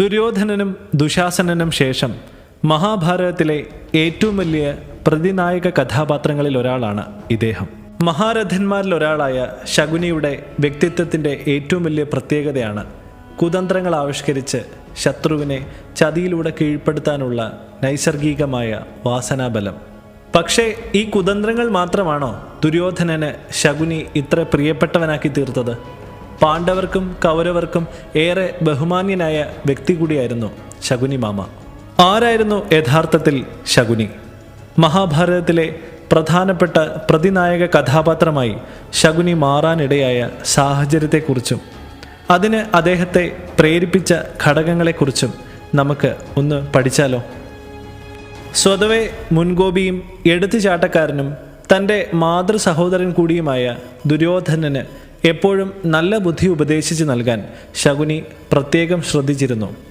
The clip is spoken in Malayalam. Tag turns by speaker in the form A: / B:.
A: ദുര്യോധനനും ദുശാസനനും ശേഷം മഹാഭാരതത്തിലെ ഏറ്റവും വലിയ പ്രതിനായക കഥാപാത്രങ്ങളിൽ ഒരാളാണ് ഇദ്ദേഹം. മഹാരഥന്മാരിൽ ഒരാളായ ശകുനിയുടെ വ്യക്തിത്വത്തിന്റെ ഏറ്റവും വലിയ പ്രത്യേകതയാണ് കുതന്ത്രങ്ങൾ ആവിഷ്കരിച്ച് ശത്രുവിനെ ചതിയിലൂടെ കീഴ്പ്പെടുത്താനുള്ള നൈസർഗികമായ വാസനാബലം. പക്ഷേ ഈ കുതന്ത്രങ്ങൾ മാത്രമാണോ ദുര്യോധനന് ശകുനി ഇത്ര പ്രിയപ്പെട്ടവനാക്കി തീർത്തത്? പാണ്ഡവർക്കും കൗരവർക്കും ഏറെ ബഹുമാന്യനായ വ്യക്തി കൂടിയായിരുന്നു ശകുനി മാമ. ആരായിരുന്നു യഥാർത്ഥത്തിൽ ശകുനി? മഹാഭാരതത്തിലെ പ്രധാനപ്പെട്ട പ്രതിനായക കഥാപാത്രമായി ശകുനി മാറാനിടയായ സാഹചര്യത്തെക്കുറിച്ചും അതിന് അദ്ദേഹത്തെ പ്രേരിപ്പിച്ച ഘടകങ്ങളെക്കുറിച്ചും നമുക്ക് ഒന്ന് പഠിച്ചാലോ? സ്വതവേ മുൻകോപിയും എടുത്തുചാട്ടക്കാരനും തന്റെ മാതൃ സഹോദരൻ കൂടിയുമായ ദുര്യോധനന് എപ്പോഴും നല്ല ബുദ്ധി ഉപദേശിച്ച് നൽകാൻ ശകുനി പ്രത്യേകം ശ്രദ്ധിച്ചിരുന്നു.